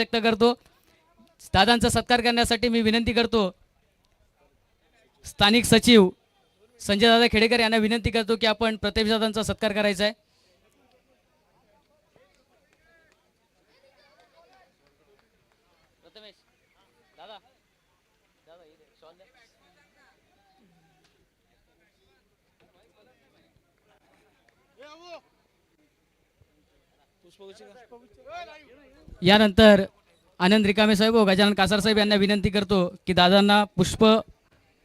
व्यक्त करतो. दादांचा सत्कार करण्यासाठी मी विनंती करतो. स्थानिक सचिव संजय दादा खेडेकर यांना विनंती करतो की आपण प्रताप दादांचा सत्कार करायचा आहे. यानंतर आनंद रिकामे साहेब व गजानन कासार साहेब यांना विनंती करतो की दादांना पुष्प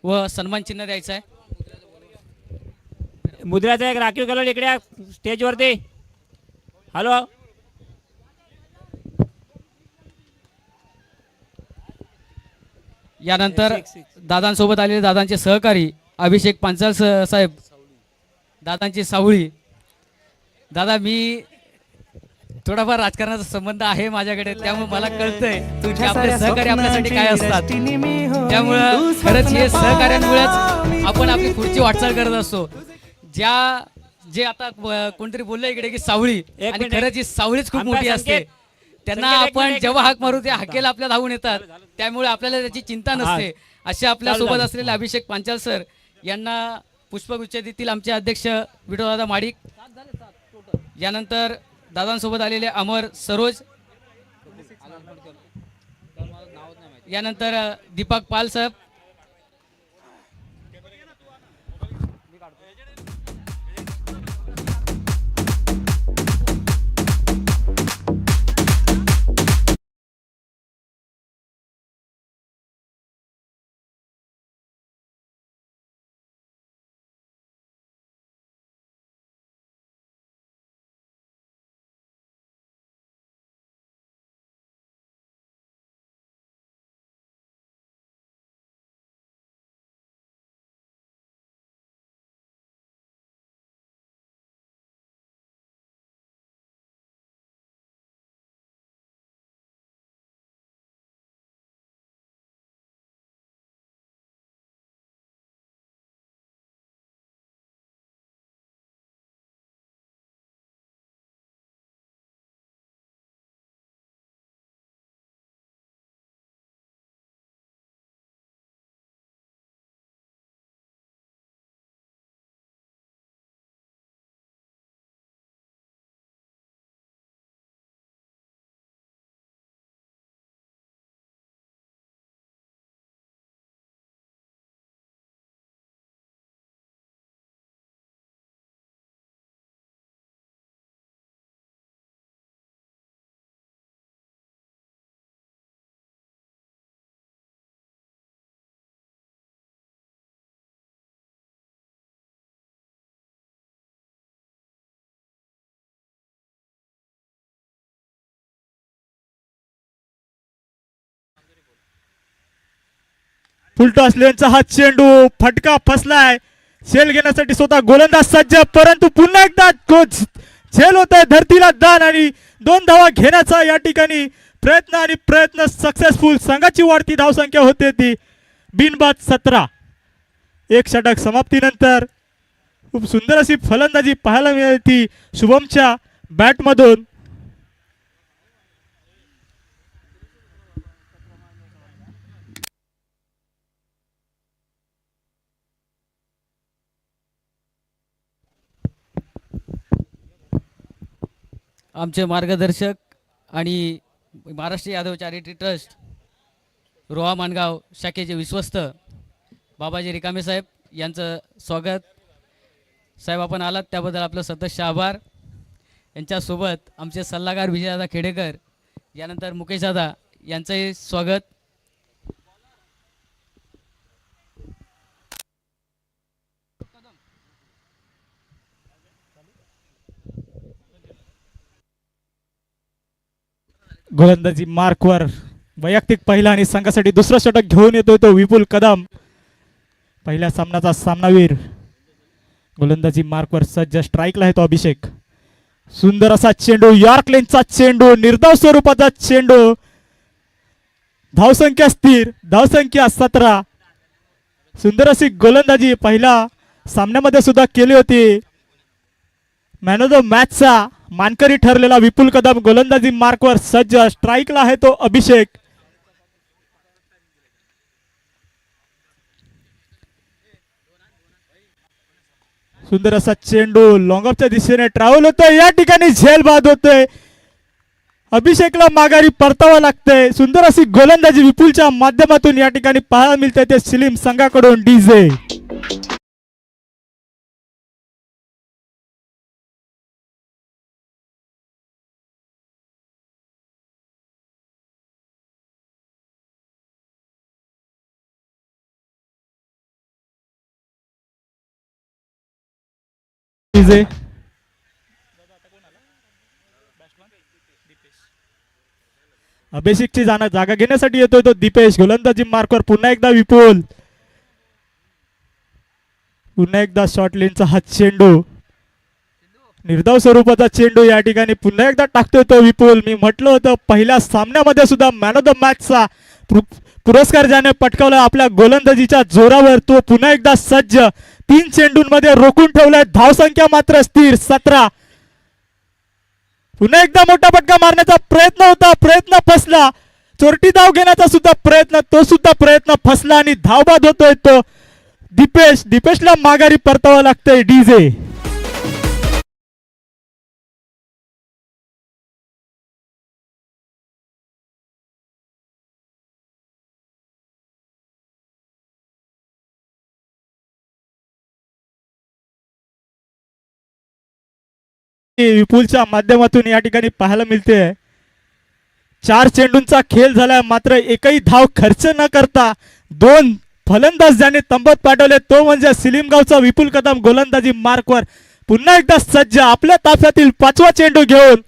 व सन्मान चिन्ह द्यायचं आहे. मुद्राचा एक राखीव कलर इकडे स्टेजवरती. हॅलो यानंतर दादांसोबत आलेले दादांचे सहकारी अभिषेक पांचाल साहेब दादांची सावळी. दादा मी थोडाफार राजकारणाचा संबंध आहे माझ्याकडे त्यामुळे मला कळतंय की आपले सहकारी आपल्यासाठी काय असतात. त्यामुळं खरंच हे सहकार्यांमुळेच आपण आपली पुढची वाटचाल करत असतो. ज्या जे आता कोणतरी बोललं इकडे की सावळी एक आणि. खरंच ही सावळीच खूप मोठी असते. त्यांना आपण जेव्हा हाक मारू त्या हाकेला आपल्या धावून येतात. त्यामुळे आपल्याला त्याची चिंता नसते. असे आपल्यासोबत. असलेले अभिषेक पांचाल सर यांना पुष्पगुच्छ देतील आमचे अध्यक्ष विठोदादा माडिक. यानंतर दादांसोबत आलेले अमर सरोज. यानंतर दीपक पाल साहेब. फुलटॉस लेनचा हा चेंडू फटका फसलाय. झेल घेण्यासाठी स्वतः गोलंदाज सज्ज परंतु पुन्हा एकदा कोच झेल होत आहे धरतीला दान आणि दोन धावा घेण्याचा या ठिकाणी प्रयत्न आणि प्रयत्न सक्सेसफुल संघाची वाढती धावसंख्या होते ती. बिनबाद सतरा. एक षटक समाप्तीनंतर खूप सुंदर अशी फलंदाजी पाहायला मिळाली ती शुभमच्या बॅटमधून आमचे मार्गदर्शक आणि महाराष्ट्र यादव चॅरिटी ट्रस्ट रोहा माणगाव शाखेचे विश्वस्त बाबाजी रिकामे साहेब यांचं स्वागत. साहेब आपण आलात त्याबद्दल आपलं सदस्य आभार. यांच्यासोबत आमचे सल्लागार विजयदादा खेडेकर यानंतर मुकेशदादा यांचंही स्वागत. गोलंदाजी मार्कवर. वैयक्तिक पहिला आणि संघासाठी दुसरा षटक घेऊन येतोय तो विपुल कदम. पहिल्या सामन्याचा सामनावीर. गोलंदाजी मार्कवर सज्ज स्ट्राईकला आहे तो अभिषेक. सुंदर असा चेंडू यॉर्क लेनचा चेंडू निर्धाव स्वरूपाचा चेंडू. धावसंख्या स्थिर धावसंख्या सतरा. सुंदर अशी गोलंदाजी पहिल्या सामन्यामध्ये सुद्धा केली होती. मॅन ऑफ द मॅचचा मानकरी ठरलेला विपुल कदम गोलंदाजी मार्कवर सज्ज स्ट्राईकला आहे तो अभिषेक. सुंदर असा चेंडू लॉंगऑफच्या दिशेने ट्रॅव्हल होतोय. या ठिकाणी झेल बाद होतोय. अभिषेकला माघारी परतावा लागतंय. सुंदर अशी गोलंदाजी विपुलच्या माध्यमातून या ठिकाणी पाहायला मिळते ते सिलीम संघाकडून डीजे. डीजे अभिषेकची जाणं जागा घेण्यासाठी येतोय तो दीपेश. गोलंदाजी मार्कवर पुन्हा एकदा विपुल. पुन्हा एकदा शॉर्ट लेनचा हा चेंडू. निर्धाव स्वरूपाचा चेंडू या ठिकाणी पुन्हा एकदा टाकतोय तो विपुल. मी म्हटलं होतं पहिल्या सामन्यामध्ये सुद्धा मॅन ऑफ द मॅचचा पुरस्कार ज्याने पटकावला आपल्या गोलंदाजीच्या जोरावर तो पुन्हा एकदा सज्ज. तीन चेंडूंमध्ये रोखून ठेवलाय. धावसंख्या मात्र स्थिर सतरा. पुन्हा एकदा मोठा फटका मारण्याचा प्रयत्न होता प्रयत्न फसला. चोरटी धाव घेण्याचा सुद्धा प्रयत्न तो सुद्धा प्रयत्न फसला आणि धावबाद होतोय तो. दिपेश दीपेशला माघारी परतावा लागतंय डीजे. विपुलच्या माध्यमातून या ठिकाणी पाहायला मिळते. चार चेंडूंचा खेळ झालाय मात्र एकही धाव खर्च न करता दोन फलंदाज ज्याने तंबत पाठवले तो म्हणजे सिलिमगावचा विपुल कदम गोलंदाजी मार्कवर. पुन्हा एकदा सज्ज आपल्या ताफ्यातील पाचवा चेंडू घेऊन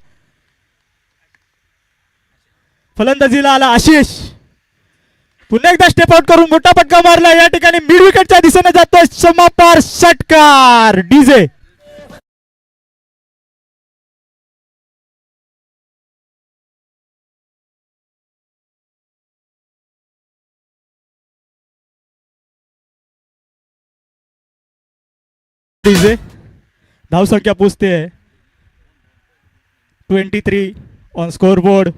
फलंदाजीला आला आशिष. पुन्हा एकदा स्टेप आउट करून मोठा फटका मारला या ठिकाणी मिड विकेटच्या दिशेने जातोय समापार षटकार. डीजे. डीजे धावसंख्या पोचते twenty three on scoreboard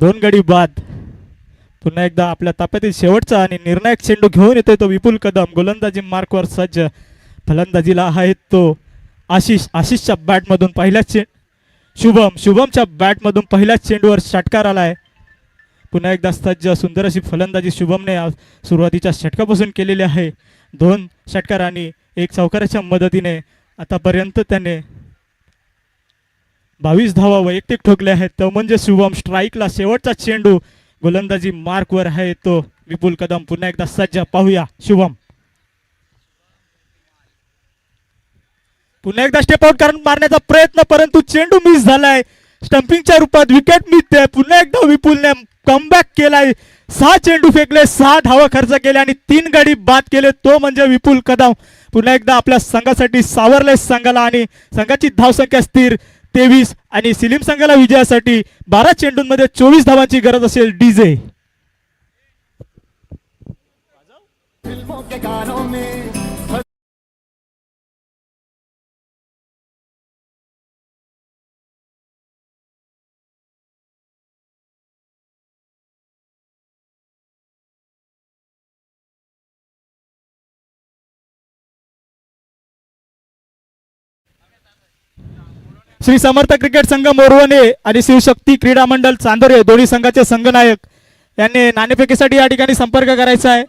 दोन गडी बाद। पुन्हा एकदा आपल्या ताप्यातील शेवटचा आणि निर्णायक चेंडू घेऊन येतोय तो विपुल कदम. गोलंदाजी मार्कवर सज्ज. फलंदाजीला आहे तो आशिष. आशिषच्या बॅटमधून पहिल्याच चे शुभम. शुभमच्या बॅटमधून पहिल्याच चेंडूवर षटकार आलाय. पुन्हा एकदा सज्ज सुंदर अशी फलंदाजी शुभमने सुरुवातीच्या षटकापासून केलेली आहे. दोन षटकार आणि एक सावकाराच्या मदतीने आतापर्यंत त्याने बावीस धावा वैयक्तिक ठोकले आहेत. तो म्हणजे शुभम स्ट्राईकला शेवटचा चेंडू. गोलंदाजी मार्कवर आहे तो. विपुल कदम पुन्हा एकदा सज्ज. पाहूया शुभम. पुन्हा एकदा स्टेप आउट करून मारण्याचा प्रयत्न परंतु चेंडू मिस झालाय. स्टम्पिंगच्या रूपात विकेट मिळते पुन्हा एकदा विपुलने कमबॅक केलाय. सहा चेंडू फेकले सहा धावा खर्च केले आणि तीन गाडी बाद केले. तो म्हणजे विपुल कदम. पुन्हा एकदा आपल्या संघासाठी सावरले संघाला आणि संघाची धावसंख्या स्थिर. तेवीस आणि सिलीम संघाला विजयासाठी बारा चेंडूंमध्ये चोवीस धावांची गरज असेल डीजे. श्री समर्थ क्रिकेट संघ मोरवणे आणि शिवशक्ती क्रीडा मंडळ चांदोरे दोन्ही संघाचे संघनायक. यांनी नाणेफेकीसाठी या ठिकाणी संपर्क करायचा आहे.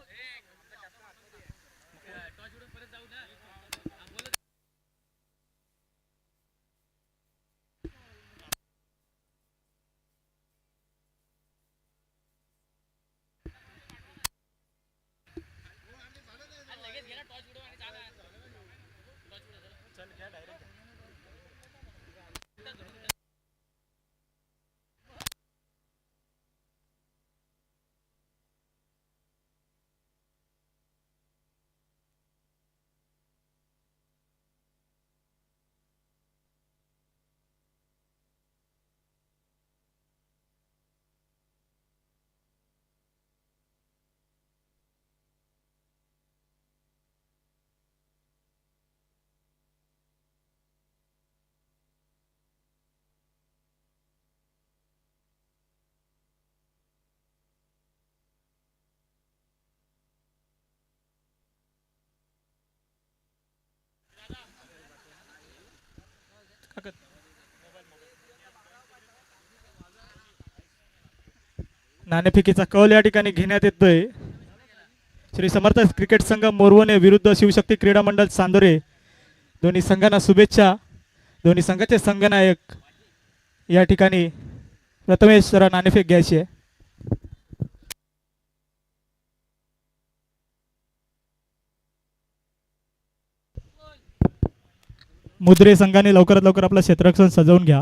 नाणेफेकीचा कौल या ठिकाणी घेण्यात येतोय. श्री समर्थ क्रिकेट संघ मोरवणे विरुद्ध शिवशक्ती क्रीडा मंडळ चांदोरे दोन्ही संघांना शुभेच्छा. दोन्ही संघाचे संघनायक या ठिकाणी प्रथमेश जरा नाणेफेक घ्यायची. आहे मुद्रे संघाने लवकरात लवकर आपलं क्षेत्ररक्षण सजवून घ्या.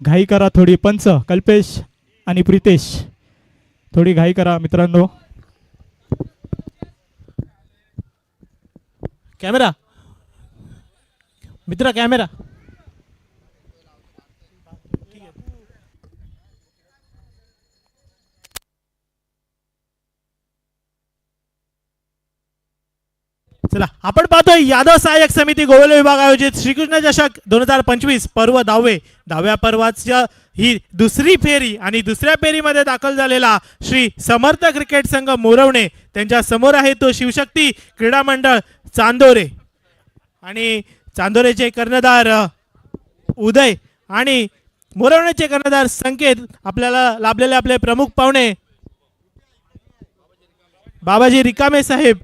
घाई करा थोडी पंच कल्पेश आणि प्रितेश. थोडी घाई करा मित्रांनो. कॅमेरा. मित्र कॅमेरा. चला आपण पाहतोय यादव सहाय्यक समिती गोवले विभाग आयोजित श्रीकृष्ण चषक दोन हजार पंचवीस पर्व दहावे दहाव्या पर्वाच्या ही दुसरी फेरी आणि दुसऱ्या फेरीमध्ये दाखल झालेला श्री समर्थ क्रिकेट संघ मोरवणे. त्यांच्यासमोर आहे तो शिवशक्ती क्रीडा मंडळ चांदोरे. आणि चांदोरेचे कर्णधार उदय आणि मोरवण्याचे कर्णधार संकेत आपल्याला लाभलेले आपले प्रमुख पाहुणे. बाबाजी रिकामे साहेब.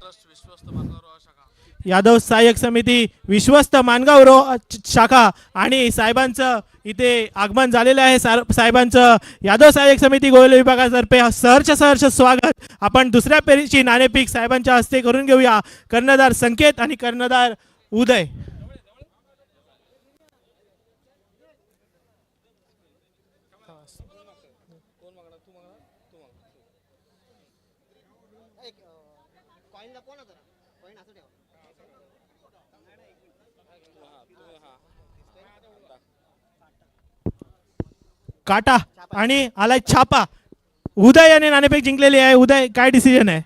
यादव सहाय्यक समिती विश्वस्त मानगाव रो शाखा आणि साहेबांचं इथे आगमन झालेलं आहे. सार- साहेबांचं यादव सहाय्यक समिती गोयल विभागातर्फे सहर्ष सहर्ष स्वागत. आपण दुसऱ्या पेरीची नाणेपीक साहेबांच्या हस्ते करून घेऊया. कर्णधार संकेत आणि कर्णधार उदय. काटा आणि आलाय छापा. उदय याने नाणेफेक जिंकलेली आहे. उदय काय डिसिजन आहे?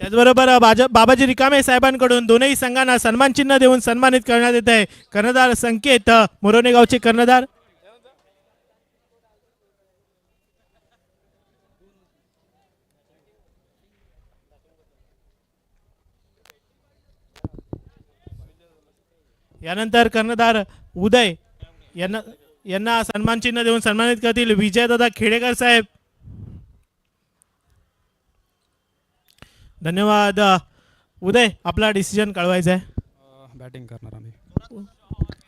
त्याचबरोबर बाबाजी रिकामे साहेबांकडून दोनही संघांना सन्मान चिन्ह देऊन सन्मानित करण्यात येत आहे. कर्णधार संकेत अ, मोरोने गावचे कर्णधार. यानंतर कर्णधार उदय यांना यांना सन्मान चिन्ह देऊन सन्मानित करतील विजयदादा खेडेकर साहेब. धन्यवाद. उदय आपला डिसिजन कळवायचा आहे बॅटिंग करणार आम्ही.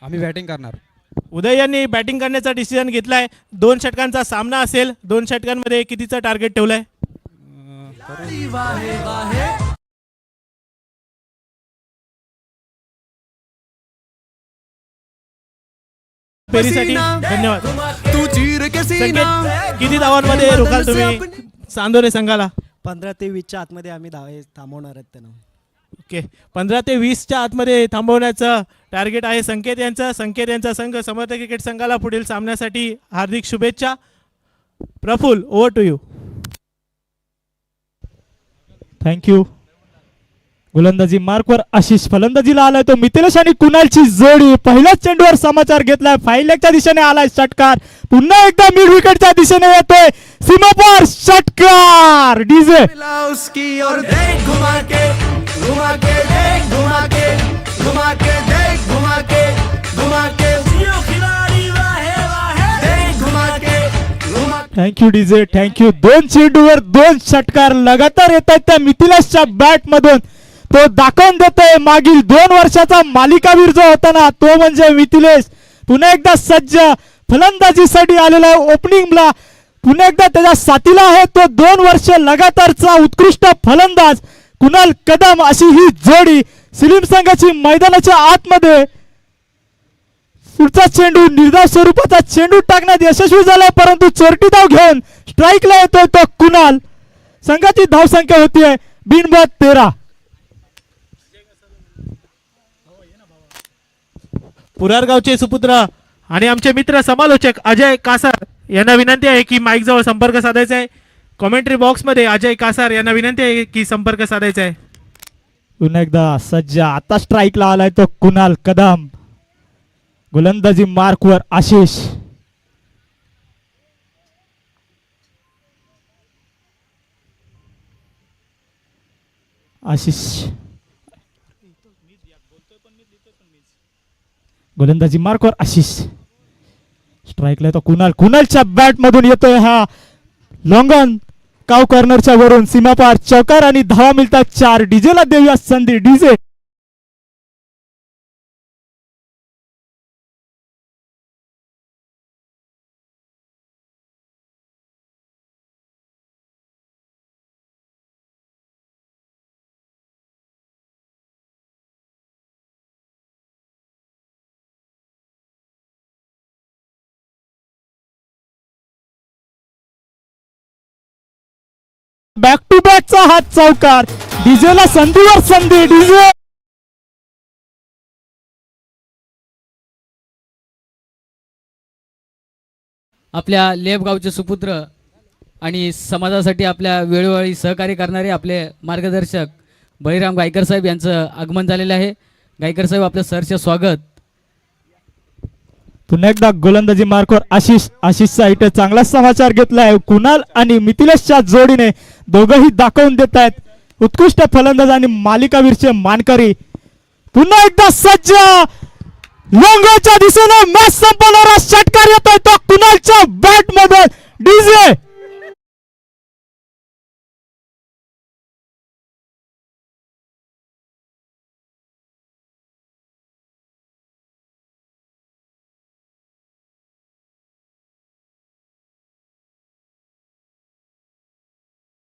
आम्ही बॅटिंग करणार. उदय यांनी बॅटिंग करण्याचा डिसिजन घेतलाय. दोन षटकांचा सामना असेल. दोन षटकांमध्ये कितीचं टार्गेट ठेवलंय? अं, फेरीसाठी धन्यवाद. तू चीर संकेत किती धावांमध्ये रोखाल तुम्ही? चांदोरे संघाला. पंधरा ते वीसच्या आतमध्ये आम्ही धावे थांबवणार आहेत त्यांना. ओके. पंधरा ते वीसच्या आतमध्ये थांबवण्याचं टार्गेट आहे संकेत यांचं. संकेत यांचा संघ समर्थ क्रिकेट संघाला पुढील सामन्यासाठी हार्दिक शुभेच्छा. Praful over to you thank you गोलंदाजी मार्कवर आशिष फलंदाजीला आलाय तो मिथिलेश आणि कुणालची जोडी. पहिल्याच चेंडूवर समाचार घेतलाय. फायलेकच्या दिशेने आलाय षटकार. पुन्हा एकदा मिड विकेटच्या दिशेने येतोय. सीमापार षटकार. डीजे थँक्यू डीजे थँक्यू दोन चेंडूवर दोन षटकार लगातार येत आहेत त्या मिथिलेशच्या बॅट मधून. तो दाखवून देतोय. मागील दोन वर्षाचा मालिकावीर जो होता ना तो म्हणजे मिथिलेश. पुन्हा एकदा सज्ज फलंदाजीसाठी आलेला आहे ओपनिंगला. पुन्हा एकदा त्याच्या साथीला आहे. तो दोन वर्ष लगातारचा उत्कृष्ट फलंदाज. कुणाल कदम अशी ही जोडी सिलीम संघाची मैदानाच्या आतमध्ये. पुढचा चेंडू निर्धाव स्वरूपाचा चेंडू टाकण्यात यशस्वी झालाय परंतु चोरटी धाव घेऊन स्ट्राईकला येतोय तो कुणाल. संघाची धावसंख्या होतीये. बिनबाद तेरा. पुरारगावचे सुपुत्र आणि आमचे मित्र समालोचक अजय कासार यांना विनंती आहे की माईक जवळ संपर्क साधायचा आहे. कॉमेंट्री बॉक्समध्ये अजय कासार यांना विनंती आहे की संपर्क साधायचा आहे. पुन्हा एकदा सज्ज आता स्ट्राईकला आलाय तो कुणाल कदम. गोलंदाजी मार्कवर आशिष. आशिष. गोलंदाजी मार्कवर आशिष. स्ट्राईकला येतो कुणाल. कुणालच्या बॅटमधून येतोय हा. लॉंगॉन काव कॉर्नरच्या वरून सीमापार चौकार आणि धावा मिळतात चार. डीजेला देऊया संधी. डीजे बॅक टू बॅकचा हा चौकार डीजेला संधीवर संधी डीजे. आपल्या लेपगावचे सुपुत्र आणि समाजासाठी आपल्या वेळोवेळी सहकार्य करणारे आपले मार्गदर्शक बळीराम गायकर साहेब यांचं आगमन झालेलं आहे. गायकर साहेब आपलं सरचे स्वागत. पुन्हा एकदा गोलंदाजी मार्कवर आशिष आशिषचा इथे चांगला समाचार घेतलाय. कुणाल आणि मिथिलेशच्या जोडीने दोघंही दाखवून देत आहेत उत्कृष्ट फलंदाज आणि मालिकावीरचे मानकरी. पुन्हा एकदा सज्ज! लोंगोच्या दिशेने मॅच संपवणारा षटकार येतोय. तो कुणालच्या बॅटमध्ये डीजे!